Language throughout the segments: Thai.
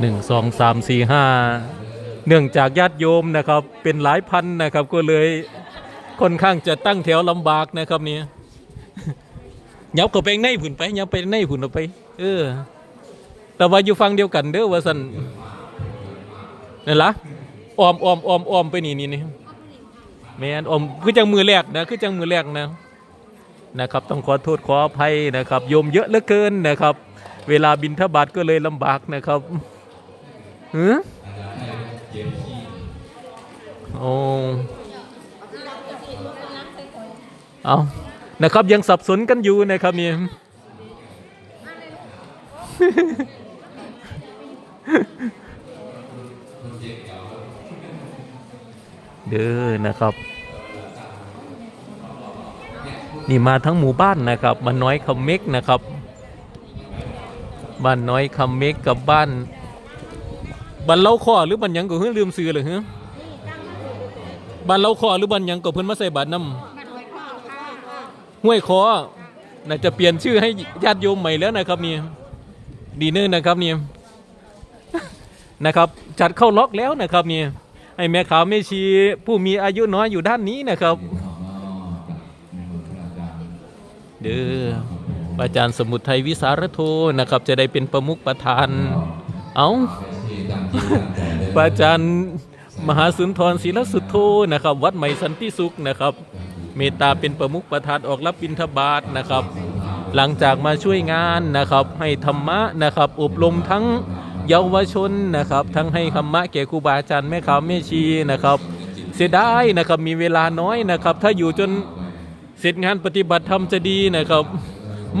หนึ่งสองสามสี่ห้าเนื่องจากญาติโยมนะครับเป็นหลายพันนะครับก็เลยค่อนข้างจะตั้งแถวลำบากนะครับเนี่ยยับเข้าไปในผุนไปยับไปในผุนเอาไป เออ แต่ว่าอยู่ฟังเดียวกันเด้อว่าสันนั่นละออมออมออมออมไปนี่นี่นี่แมนออมคือจังมือแรกนะคือจังมือแรกนะนะครับ ต้องขอโทษขออภัยนะครับ โยมเยอะเหลือเกินนะครับ เวลาบินทบาทก็เลยลำบากนะครับ หือโอ้เอานะครับยังสับสนกันอยู่นะครับนี่เด้อนะครับ นี่มาทั้งหมู่บ้านนะครับบ้านน้อยคำเม็กนะครับ บ้านน้อยคำเม็กกับบ้าน บ้านเล่าข้อหรือบ้านหยังก็เฮ้ยลืมซื้อเลยเฮ้ยบ้านเล่าข้อหรือบ้านหยังก็เพิ่นมาใส่บาทน้ำห้วยคอน่าจะเปลี่ยนชื่อให้ญาติโยมใหม่แล้วนะครับนี่ดีเนอร์นะครับนี่นะครับ จัดเข้าล็อกแล้วนะครับนี่ให้แม่ขาวแม่ชีผู้มีอายุน้อยอยู่ด้านนี้นะครับ เด้ออาจารย์สมุทรไทยวิสารโทนะครับ จะได้เป็นประมุขประธาน เอ้า อาจารย์มหาสุนทรศิลสุทโธนะครับ วัดใหม่สันติสุขนะครับ เมตตาเป็นประมุขประธานออกรับบิณฑบาตนะครับ หลังจากมาช่วยงานนะครับ ให้ธรรมะนะครับ อบรมทั้งเยาวชนนะครับ ทั้งให้ธรรมะแก่ครูบาอาจารย์แม่ขาวแม่ชีนะครับ เสียดายนะครับมีเวลาน้อยนะครับ ถ้าอยู่จนเสร็จงานปฏิบัติธรรมจะดีนะครับ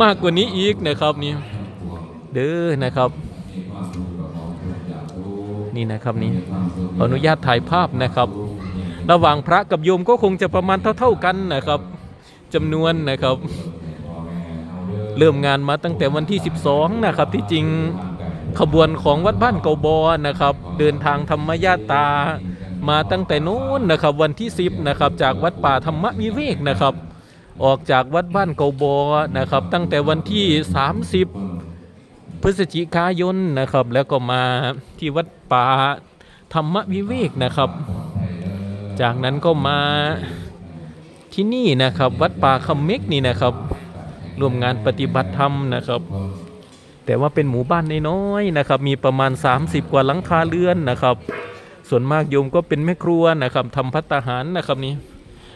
มากกว่านี้อีกนะครับนี่เด้อนะครับ นี่นะครับนี่อนุญาตถ่ายภาพนะครับ ระหว่างพระกับโยมก็คงจะประมาณเท่า ๆกันนะครับจำนวนนะครับ เริ่มงานมาตั้งแต่วันที่ 12 นะครับ ที่จริงขบวนของวัดบ้านเกาบอนะครับ เดินทางธรรมญาตามาตั้งแต่โน้นนะครับ วันที่ 10นะครับจากวัดป่าธรรมวิเวกนะครับ ออกจากวัดบ้านเกาบอนะครับ ตั้งแต่วันที่ 30 พฤศจิกายนนะครับ แล้วก็มาที่วัดป่าธรรมวิเวกนะครับ จากนั้นก็มาที่นี่นะครับ วัดป่าคำเมกนี่นะครับร่วมงานปฏิบัติธรรมนะครับ แต่ว่าเป็นหมู่บ้านน้อยๆนะครับ มีประมาณ 30 กว่าหลังคาเรือนนะครับ ส่วนมากโยมก็เป็นแม่ครัวนะครับทำพัตตาหารนะครับนี่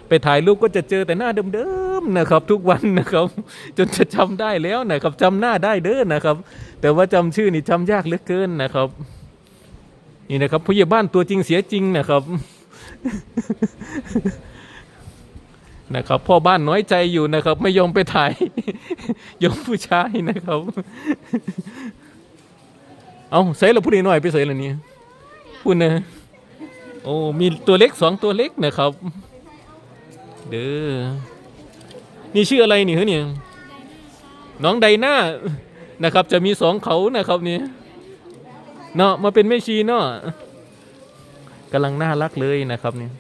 ไปถ่ายรูปก็จะเจอแต่หน้าเดิมๆนะครับ ทุกวันนะครับ จนจะจำได้แล้วนะครับจำหน้าได้เด้อนะครับ แต่ว่าจำชื่อนี่จำยากเหลือเกินนะครับ นี่นะครับผู้ใหญ่บ้านตัวจริงเสียจริงนะครับนะครับพ่อบ้านน้อยใจอยู่นะครับ ไม่ยอมไปถ่ายยอมผู้ชายนะครับ เอาใส่ละผู้นี้หน่อยไปใส่ละนี่พูดนะโอ้มีตัวเล็กสองตัวเล็กนะครับ เด้อนี่ชื่ออะไรนี่เฮ้ยเนี่ยน้องไดนานะครับ จะมีสองเขานะครับนี่เนาะมาเป็นแม่ชีเนาะกำลังน่ารักเลยนะครับนี่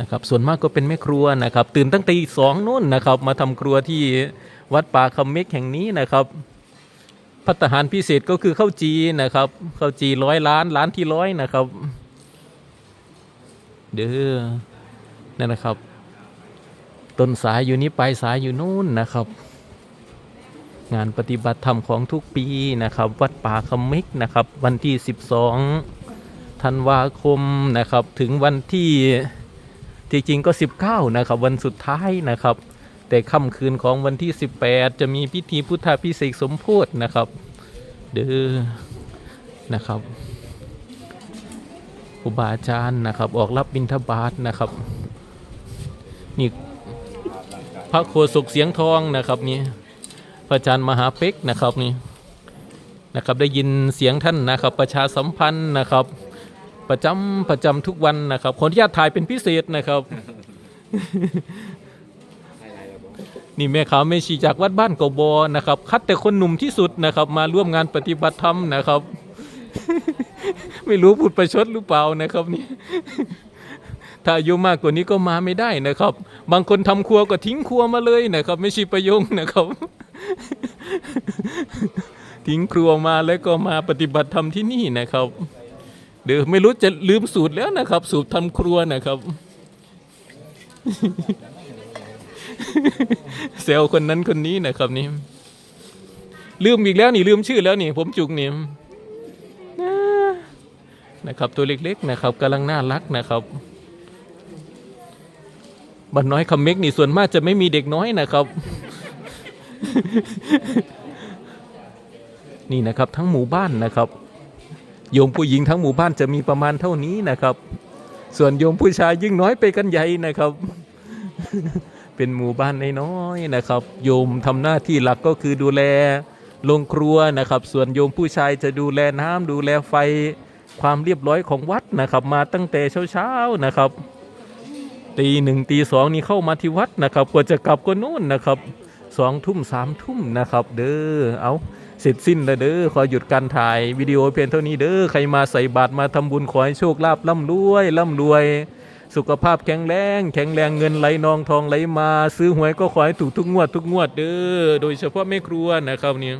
นะครับส่วนมากก็เป็นแม่ครัวนะครับ ตื่นตั้งแต่สองนู่นนะครับ มาทำครัวที่วัดป่าคำเมกแห่งนี้นะครับ พัตตาหารพิเศษก็คือข้าวจีนะครับข้าวจีร้อยล้านล้านที่ร้อยนะครับ เด้อนั่นนะครับ ต้นสายอยู่นี้ปลายสายอยู่นู่นนะครับ งานปฏิบัติธรรมของทุกปีนะครับ วัดป่าคำม็กนะครับ วันที่ 12ธันวาคมนะครับ ถึงวันที่จริงๆก็ 19 นะครับ วันสุดท้ายนะครับแต่ค่ำคืนของวันที่ 18 จะมีพิธีพุทธาพิเศษสมโพธนะครับ เด้อนะครับครูบาอาจารย์นะครับ ออกรับบิณฑบาตนะครับ นี่พระโคศกเสียงทองนะครับนี่พระอาจารย์มหาเป็กนะครับนี่นะครับได้ยินเสียงท่านนะครับ ประชาสัมพันธ์นะครับ ประจำประจำทุกวันนะครับขออนุญาตถ่ายเป็นพิเศษนะครับ นี่แม่ขาวแม่ชีจากวัดบ้านกบอนะครับ คัดแต่คนหนุ่มที่สุดนะครับ มาร่วมงานปฏิบัติธรรมนะครับ ไม่รู้พูดประชดหรือเปล่านะครับนี่ถ้าอายุมากกว่านี้ก็มาไม่ได้นะครับ บางคนทำครัวก็ทิ้งครัวมาเลยนะครับ ไม่ช่ประยงนะครับ ทิ้งครัวมาแล้วก็มาปฏิบัติธรรมที่นี่นะครับเดี๋ยวไม่รู้จะลืมสูตรแล้วนะครับ สูตรทำครัวนะครับ เซลคนนั้นคนนี้นะครับนี่ลืมอีกแล้วนี่ลืมชื่อแล้วนี่ ผมจุกนี่นะครับตัวเล็กๆนะครับกำลังน่ารักนะครับบันน้อยคำเมกนี่ส่วนมากจะไม่มีเด็กน้อยนะครับ นี่นะครับทั้งหมู่บ้านนะครับ โยมผู้หญิงทั้งหมู่บ้านจะมีประมาณเท่านี้นะครับ ส่วนโยมผู้ชายยิ่งน้อยไปกันใหญ่นะครับ เป็นหมู่บ้านน้อยๆนะครับ โยมทำหน้าที่หลักก็คือดูแลโรงครัวนะครับ ส่วนโยมผู้ชายจะดูแลน้ำดูแลไฟความเรียบร้อยของวัดนะครับ มาตั้งแต่เช้าๆนะครับตีหนึ่งตีสองนี่เข้ามาที่วัดนะครับกว่าจะกลับก็นู่นนะครับสองทุ่มสามทุ่มนะครับ เด้อเอาเสร็จสิ้นแล้วเด้อขอหยุดการถ่ายวิดีโอเพียงเท่านี้เด้อใครมาใส่บาตรมาทำบุญขอให้โชคลาภร่ำรวยร่ำรวย สุขภาพแข็งแรง แข็งแรงเงินไหลนองทองไหลมา ซื้อหวยก็ขอให้ถูกทุกงวดทุกงวดเด้อโดยเฉพาะแม่ครัวนะครับเนี่ย